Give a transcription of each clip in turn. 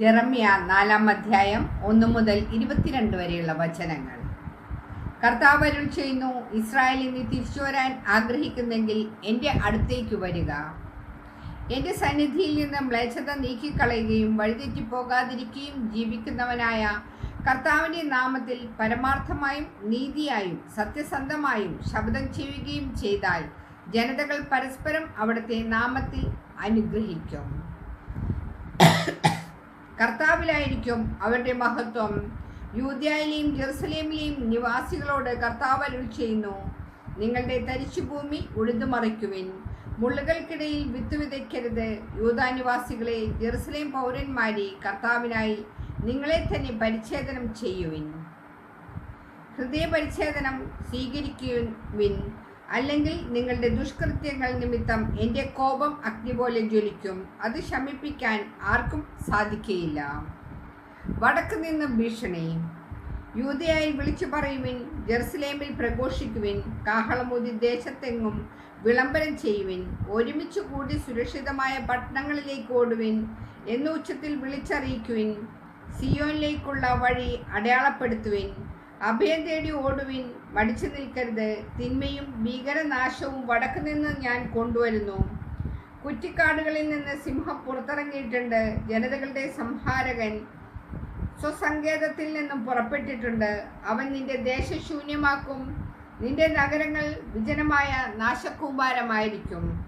Jeremiah നാലാം അധ്യായം ഒന്ന് മുതൽ ഇരുപത്തിരണ്ട് വരെയുള്ള വചനങ്ങൾ. കർത്താവ് അരുൾ ചെയ്യുന്നു ഇസ്രായേലിൽ നിന്ന് തിരിച്ചു വരാൻ ആഗ്രഹിക്കുന്നെങ്കിൽ എന്റെ അടുത്തേക്ക് വരിക. എന്റെ സന്നിധിയിൽ നിന്ന് മ്ലേച്ഛത നീക്കിക്കളയുകയും വഴിതെറ്റിപ്പോകാതിരിക്കുകയും ജീവിക്കുന്നവനായ കർത്താവിന്റെ നാമത്തിൽ പരമാർത്ഥമായും നീതിയായും സത്യസന്ധമായും ശബ്ദം ചെയ്യുകയും ചെയ്താൽ ജനതകൾ പരസ്പരം അവിടുത്തെ നാമത്തിൽ അനുഗ്രഹിക്കും. കർത്താവിലായിരിക്കും അവരുടെ മഹത്വം. യൂദ്യയിലെയും ജെറുസലേമിലെയും നിവാസികളോട് കർത്താവ് അരുൾ ചെയ്യുന്നു. നിങ്ങളുടെ തരിശുഭൂമി ഉഴുതുമറിക്കുവിൻ. മുള്ളുകൾക്കിടയിൽ വിത്ത് വിതയ്ക്കരുത് യൂതാനിവാസികളെ ജെറുസലേം പൗരന്മാരെ കർത്താവിനായി നിങ്ങളെ തന്നെ പരിച്ഛേദനം ചെയ്യുവിൻ. ഹൃദയപരിച്ഛേദനം സ്വീകരിക്കുവിൻ. അല്ലെങ്കിൽ നിങ്ങളുടെ ദുഷ്കൃത്യങ്ങൾ നിമിത്തം എന്റെ കോപം അഗ്നി പോലെ ജ്വലിക്കും. അത് ശമിപ്പിക്കാൻ ആർക്കും സാധിക്കുകയില്ല വടക്ക് നിന്ന് ഭീഷണി. യൂതയായി വിളിച്ചു പറയുവിൻ ജെറുസലേമിൽ പ്രഘോഷിക്കുവിൻ കാഹളമൂതി ദേശത്തെങ്ങും വിളംബരം ചെയ്യുവിൻ ഒരുമിച്ച് കൂടി സുരക്ഷിതമായ പട്ടണങ്ങളിലേക്ക് ഓടുവിൻ എന്ന് ഉച്ചത്തിൽ വിളിച്ചറിയിക്കുവിൻ സിയോനിലേക്കുള്ള വഴി അടയാളപ്പെടുത്തുവിൻ. അഭയം തേടി ഓടുവിൻ മടിച്ചു നിൽക്കരുത്. തിന്മയും ഭീകരനാശവും വടക്കു നിന്ന് ഞാൻ കൊണ്ടുവരുന്നു. കുറ്റിക്കാടുകളിൽ നിന്ന് സിംഹം പുറത്തിറങ്ങിയിട്ടുണ്ട്. ജനതകളുടെ സംഹാരകൻ സ്വസങ്കേതത്തിൽ നിന്നും പുറപ്പെട്ടിട്ടുണ്ട്. അവൻ നിന്റെ ദേശശൂന്യമാക്കും. നിന്റെ നഗരങ്ങൾ വിജനമായ നാശക്കൂമ്പാരമായിരിക്കും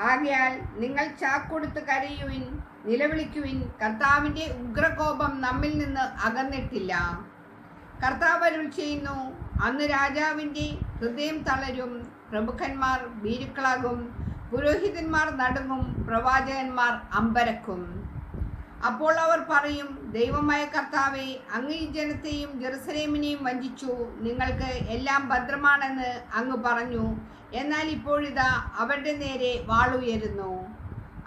ആകയാൽ നിങ്ങൾ ചാക്കൊടുത്ത് കരയുവിൻ നിലവിളിക്കുവിൻ. കർത്താവിന്റെ ഉഗ്രകോപം നമ്മിൽ നിന്ന് അകന്നിട്ടില്ല. കർത്താവ് അരുൾ ചെയ്യുന്നു. അന്ന് രാജാവിന്റെ ഹൃദയം തളരും. പ്രമുഖന്മാർ ഭീരുക്കളാകും. പുരോഹിതന്മാർ നടുങ്ങും. പ്രവാചകന്മാർ അമ്പരക്കും. അപ്പോൾ അവർ പറയും ദൈവമായ കർത്താവെ അങ്ങ് ഈ ജനത്തെയും ജെറുസലേമിനെയും വഞ്ചിച്ചു. നിങ്ങൾക്ക് എല്ലാം ഭദ്രമാണെന്ന് അങ്ങ് പറഞ്ഞു. എന്നാൽ ഇപ്പോഴിതാ അവരുടെ നേരെ വാളുയരുന്നു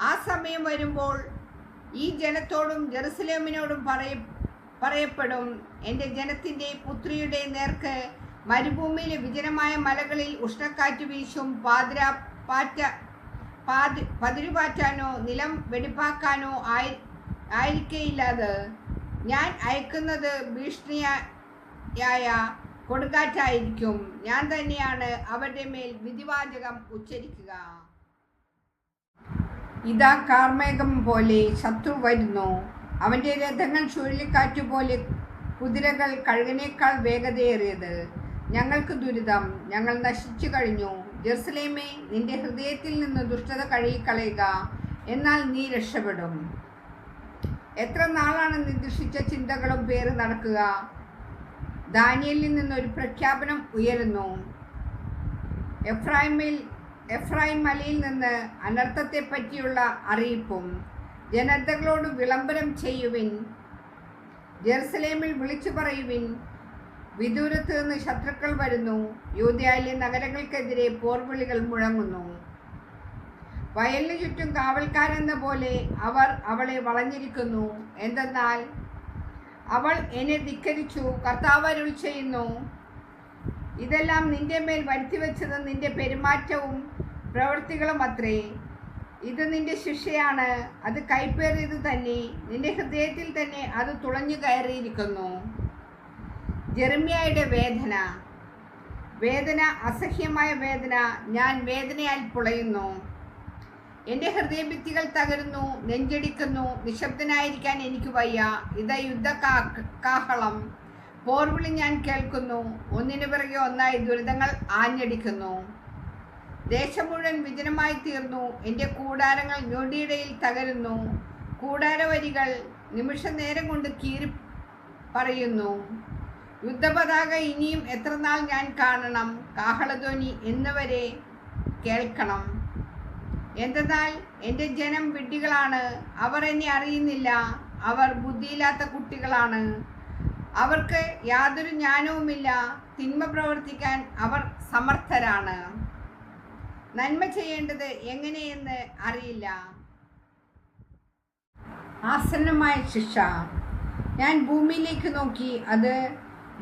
ആ സമയം വരുമ്പോൾ ഈ ജനത്തോടും ജെറുസലേമിനോടും പറയ പറയപ്പെടും. എന്റെ ജനത്തിന്റെ പുത്രിയുടെ നേർക്ക് മരുഭൂമിയിലെ വിജനമായ മലകളിൽ ഉഷ്ണക്കാറ്റ് വീശും. പാതിര പാറ്റ പാതി പതിരുപാറ്റാനോ നിലം വെടിപ്പാക്കാനോ ആയി ആയിരിക്കേയില്ലാത് ഞാൻ അയക്കുന്നത് ഭീഷണിയായ കൊടുങ്കാറ്റായിരിക്കും. ഞാൻ തന്നെയാണ് അവരുടെ മേൽ വിധിവാചകം ഉച്ചരിക്കുക. ഇതാ കാർമേഘം പോലെ ശത്രു വരുന്നു. അവന്റെ രഥങ്ങൾ ചുഴലിക്കാറ്റ് പോലെ കുതിരകൾ കഴുകനേക്കാൾ വേഗതയേറിയത്. ഞങ്ങൾക്ക് ദുരിതം. ഞങ്ങൾ നശിച്ചു കഴിഞ്ഞു. ജെറുസലേമേ നിന്റെ ഹൃദയത്തിൽ നിന്ന് ദുഷ്ടത കഴുകിക്കളയുക. എന്നാൽ നീ രക്ഷപ്പെടും. എത്ര നാളാണ് നിർദ്ദേശിച്ച ചിന്തകളും പേര് നടക്കുക? ദാനിയലിൽ നിന്നൊരു പ്രഖ്യാപനം ഉയരുന്നു. എഫ്രൈമിൽ എഫ്രൈം മലയിൽ നിന്ന് അനർത്ഥത്തെ പറ്റിയുള്ള അറിയിപ്പും ജനതകളോട് വിളംബരം ചെയ്യുവിൻ. ജെറുസലേമിൽ വിളിച്ചു പറയുവിൻ. വിദൂരത്ത് നിന്ന് ശത്രുക്കൾ വരുന്നു. യൂതയായിലെ നഗരങ്ങൾക്കെതിരെ പോർവിളികൾ മുഴങ്ങുന്നു. വയലിന് ചുറ്റും കാവൽക്കാരെന്ന പോലെ അവർ അവളെ വളഞ്ഞിരിക്കുന്നു. എന്തെന്നാൽ അവൾ എന്നെ ധിക്കരിച്ചു. കർത്താവ് അരുൾ ചെയ്യുന്നു. ഇതെല്ലാം നിന്റെ മേൽ വരുത്തിവെച്ചത് നിന്റെ പെരുമാറ്റവും പ്രവൃത്തികളും അത്രേ ഇത് നിന്റെ ശിക്ഷയാണ്. അത് കൈപ്പേറിയത് തന്നെ. നിന്റെ ഹൃദയത്തിൽ തന്നെ അത് തുളഞ്ഞു കയറിയിരിക്കുന്നു. ജെർമിയായുടെ വേദന. വേദന അസഹ്യമായ വേദന. ഞാൻ വേദനയാൽ പുളയുന്നു. എന്റെ ഹൃദയഭിത്തികൾ തകരുന്നു നെഞ്ചടിക്കുന്നു. നിശബ്ദനായിരിക്കാൻ എനിക്ക് വയ്യ. ഇതാ യുദ്ധ കാഹളം. പോർവിളി ഞാൻ കേൾക്കുന്നു. ഒന്നിനു പിറകെ ഒന്നായി ദുരിതങ്ങൾ ആഞ്ഞടിക്കുന്നു. ദേശം മുഴുവൻ വിജനമായി തീർന്നു. എന്റെ കൂടാരങ്ങൾ ഞൊടിയിടയിൽ തകരുന്നു. കൂടാരവരികൾ നിമിഷ നേരം കൊണ്ട് കീറി പറയുന്നു. യുദ്ധപതാക ഇനിയും എത്ര നാൾ ഞാൻ കാണണം? കാഹളധ്വനി എന്നവരെ കേൾക്കണം. എന്തെന്നാൽ എന്റെ ജനം വിഡ്ഢികളാണ്. അവർ എന്നെ അറിയുന്നില്ല. അവർ ബുദ്ധിയില്ലാത്ത കുട്ടികളാണ്. അവർക്ക് യാതൊരു ജ്ഞാനവുമില്ല. തിന്മ പ്രവർത്തിക്കാൻ അവർ സമർത്ഥരാണ്. നന്മ ചെയ്യേണ്ടത് എങ്ങനെയെന്ന് അറിയില്ല. ആസന്നമായ ശിക്ഷ. ഞാൻ ഭൂമിയിലേക്ക് നോക്കി അത്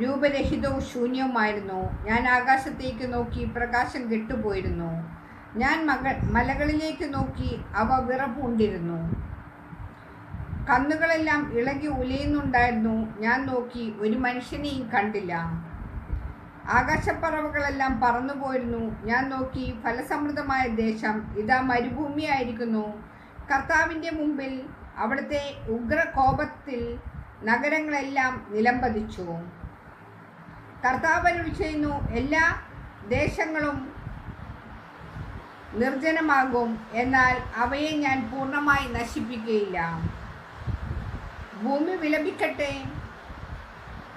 രൂപരഹിതവും ശൂന്യവുമായിരുന്നു. ഞാൻ ആകാശത്തേക്ക് നോക്കി പ്രകാശം കെട്ടുപോയിരുന്നു. ഞാൻ മക മലകളിലേക്ക് നോക്കി അവ വിറപ്പുണ്ടിരുന്നു കന്നുകളെല്ലാം ഇളകി ഉലയുന്നുണ്ടായിരുന്നു ഞാൻ നോക്കി ഒരു മനുഷ്യനെയും കണ്ടില്ല. ആകാശപ്പറവുകളെല്ലാം പറന്നുപോയിരുന്നു ഞാൻ നോക്കി ഫലസമൃദ്ധമായ ദേശം ഇതാ മരുഭൂമിയായിരിക്കുന്നു. കർത്താവിന്റെ മുമ്പിൽ അവിടുത്തെ ഉഗ്രകോപത്തിൽ നഗരങ്ങളെല്ലാം നിലംപതിച്ചു. കർത്താവ് ചെയ്യുന്നു എല്ലാ ദേശങ്ങളും നിർജനമാകും എന്നാൽ അവയെ ഞാൻ പൂർണമായി നശിപ്പിക്കുകയില്ല. ഭൂമി വിലപിക്കട്ടെ.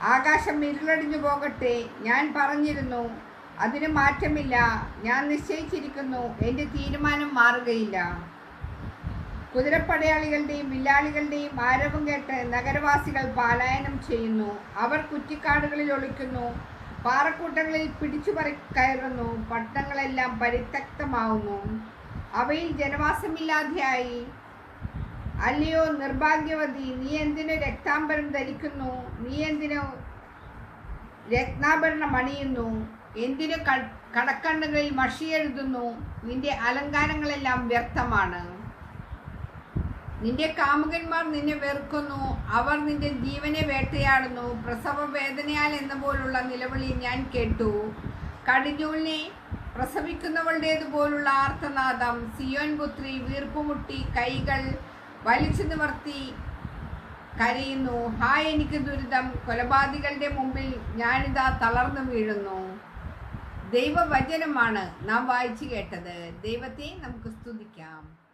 ആകാശം ഇരുളടിഞ്ഞു പോകട്ടെ. ഞാൻ പറഞ്ഞിരുന്നു അതിന് മാറ്റമില്ല. ഞാൻ നിശ്ചയിച്ചിരിക്കുന്നു എന്റെ തീരുമാനം മാറുകയില്ല. കുതിരപ്പടയാളികളുടെയും വില്ലാളികളുടെയും ആരവം കേട്ട് നഗരവാസികൾ പാലായനം ചെയ്യുന്നു. അവർ കുറ്റിക്കാടുകളിൽ ഒളിക്കുന്നു. പാറക്കൂട്ടങ്ങളിൽ പിടിച്ചു പറി കയറുന്നു. പട്ടണങ്ങളെല്ലാം പരിത്യക്തമാവുന്നു അവയിൽ ജനവാസമില്ലാതെയായി. അല്ലയോ നിർഭാഗ്യവതി നീ എന്തിനു രക്താംബരം ധരിക്കുന്നു? നീ എന്തിനു രത്നാഭരണം അണിയുന്നു? എന്തിനു കടക്കണ്ണുകളിൽ മഷി എഴുതുന്നു? നിന്റെ അലങ്കാരങ്ങളെല്ലാം വ്യർത്ഥമാണ്. നിന്റെ കാമുകന്മാർ നിന്നെ വെറുക്കുന്നു. അവർ നിന്റെ ജീവനെ വേട്ടയാടുന്നു. പ്രസവ വേദനയാൽ എന്ന പോലുള്ള നിലവിളി ഞാൻ കേട്ടു. കടിഞ്ഞൂലിനെ പ്രസവിക്കുന്നവളുടേതുപോലുള്ള ആർത്തനാദം. സിയോൻ പുത്രി വീർപ്പുമുട്ടി കൈകൾ വലിച്ചു നിവർത്തി കരയുന്നു. ഹായ് എനിക്ക് ദുരിതം. കൊലപാതകളുടെ മുമ്പിൽ ഞാനിതാ തളർന്നു വീഴുന്നു. ദൈവവചനമാണ് നാം വായിച്ചു കേട്ടത്. ദൈവത്തെ നമുക്ക് സ്തുതിക്കാം.